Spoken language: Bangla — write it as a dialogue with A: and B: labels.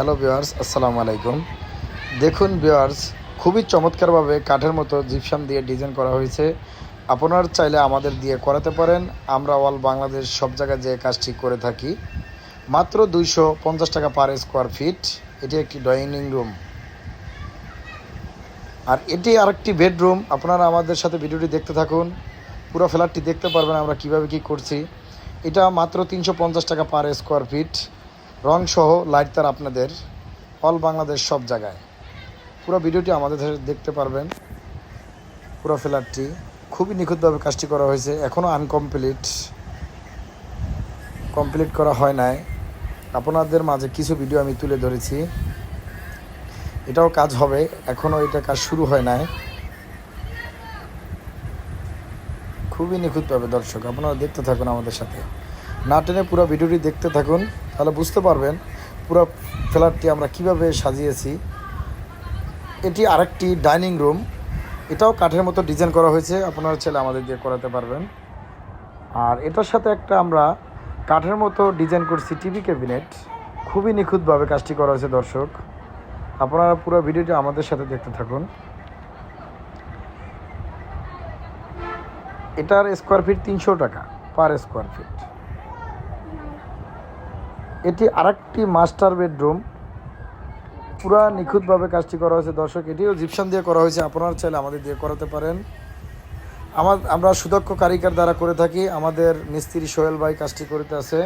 A: হ্যালো ভিওয়ার্স আসসালামু আলাইকুম দেখুন ভিওয়ার্স খুবই চমৎকারভাবে কাঠের মতো জিপসাম দিয়ে ডিজাইন করা হয়েছে। আপনার চাইলে আমাদের দিয়ে করাতে পারেন। আমরা অল বাংলাদেশ সব জায়গায় যে কাজটি করে থাকি। মাত্র দুইশো পঞ্চাশ টাকা পার স্কোয়ার ফিট এটি একটি ডাইনিং রুম আর এটি আরেকটি বেডরুম আপনারা আমাদের সাথে ভিডিওটি দেখতে থাকুন। পুরো ফ্ল্যাটটি দেখতে পারবেন আমরা কীভাবে কি করছি। এটা মাত্র তিনশো পঞ্চাশ টাকা পার স্কোয়ার ফিট রং সহ লাইট তার আপনাদের অল বাংলাদেশ সব জায়গায়। পুরো ভিডিওটি আমাদের দেখতে পারবেন। পুরো ফ্ল্যাটটি খুবই নিখুঁতভাবে কাজটি করা হয়েছে। এখনও আনকমপ্লিট। কমপ্লিট করা হয় নাই। আপনাদের মাঝে কিছু ভিডিও আমি তুলে ধরেছি। এটাও কাজ হবে। এখনও এটা কাজ শুরু হয় নাই। খুবই নিখুঁতভাবে দর্শক, আপনারা দেখতে থাকুন আমাদের সাথে। না টেনে পুরো ভিডিওটি দেখতে থাকুন। তাহলে বুঝতে পারবেন পুরো ফ্ল্যাটটি আমরা কীভাবে সাজিয়েছি। এটি আরেকটি ডাইনিং রুম। এটাও কাঠের মতো ডিজাইন করা হয়েছে। আপনারা ছেলে আমাদের দিয়ে করাতে পারবেন। আর এটার সাথে একটা আমরা কাঠের মতো ডিজাইন করছি টিভি ক্যাবিনেট। খুবই নিখুঁতভাবে কাজটি করা হয়েছে দর্শক। আপনারা পুরো ভিডিওটি আমাদের সাথে দেখতে থাকুন। এটার স্কোয়ার ফিট তিনশো টাকা পার স্কোয়ার ফিট এটি আরেকটি মাস্টার বেডরুম। পুরা নিখুঁতভাবে কাজটি করা হয়েছে। দর্শক, এটিও জিপসান দিয়ে করা হয়েছে। আপনার চাইলে আমাদের দিয়ে করাতে পারেন। আমার আমরা সুদক্ষ কারিকার দ্বারা করে থাকি। আমাদের মিস্ত্রি সোহেল ভাই কাজটি করিতে আছে